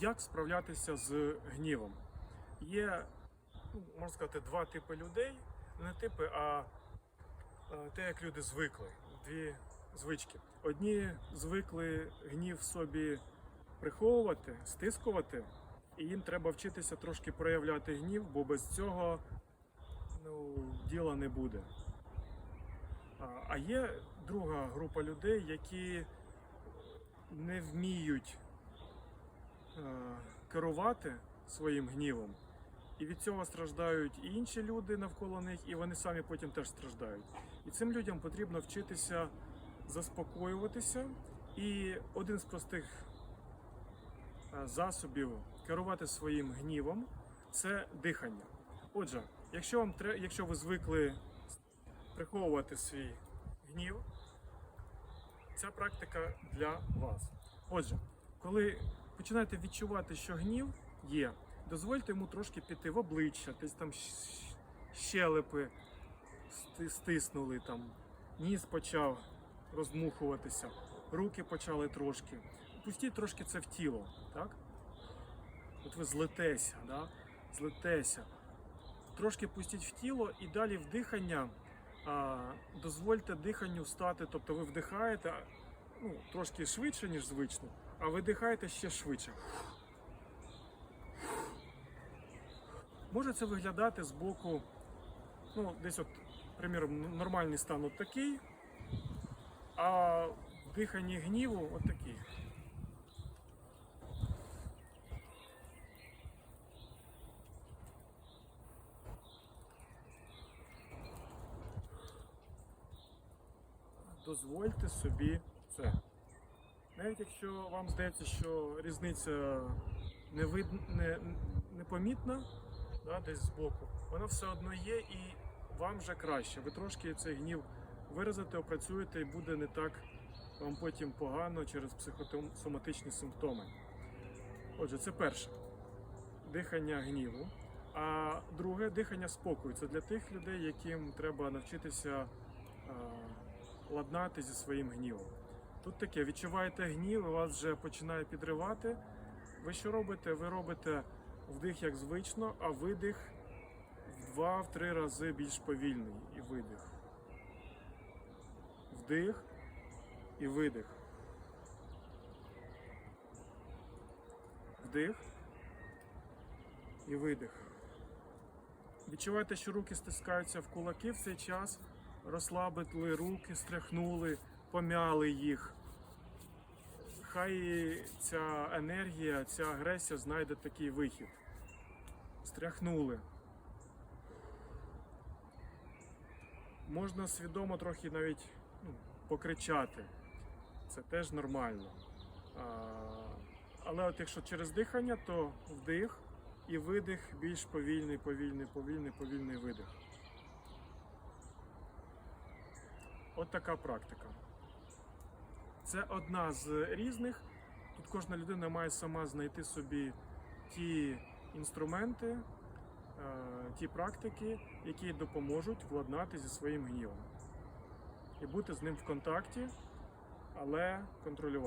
Як справлятися з гнівом? Є, ну, можна сказати, два типи людей. Не типи, а те, як люди звикли. Дві звички. Одні звикли гнів собі приховувати, стискувати, і їм треба вчитися трошки проявляти гнів, бо без цього ну, діла не буде. А- є друга група людей, які не вміють керувати своїм гнівом. І від цього страждають і інші люди навколо них, і вони самі потім теж страждають. І цим людям потрібно вчитися заспокоюватися. І один з простих е, засобів керувати своїм гнівом це дихання. Отже, якщо вам якщо ви звикли приховувати свій гнів, ця практика для вас. Отже, коли починаєте відчувати, що гнів є, дозвольте йому трошки піти в обличчя, десь там щелепи стиснули, там, ніс почав роздмухуватися, руки почали трошки. Пустіть трошки це в тіло, так? От ви злетеся, да? злетеся. Трошки пустіть в тіло і далі в дихання а, дозвольте диханню стати, тобто ви вдихаєте ну, трошки швидше, ніж звично, а видихаєте ще швидше. Може це виглядати з боку, ну, десь, от, приміром, нормальний стан от такий, а в диханні гніву от такий. дозвольте собі це. Навіть якщо вам здається, що різниця не вид... не... непомітна, да, десь збоку, вона все одно є і вам вже краще. Ви трошки цей гнів виразите, опрацюєте і буде не так вам потім погано через психосоматичні симптоми. Отже, це перше дихання гніву. А друге дихання спокою. Це для тих людей, яким треба навчитися ладнати зі своїм гнівом. Тут таке, відчуваєте гнів, і вас вже починає підривати. Ви що робите? Ви робите вдих як звично, а видих в два-три рази більш повільний і видих. Вдих і видих. Вдих і видих. Відчуваєте, що руки стискаються в кулаки в цей час. Розслабили руки, стряхнули, помяли їх. Хай ця енергія, ця агресія знайде такий вихід. Стряхнули. Можна свідомо трохи навіть ну, покричати. Це теж нормально. А, але от якщо через дихання, то вдих і видих більш повільний, повільний, повільний, повільний видих. От така практика. Це одна з різних. Тут кожна людина має сама знайти собі ті інструменти, е, ті практики, які допоможуть владнати зі своїм гнівом. І бути з ним в контакті, але контролювати.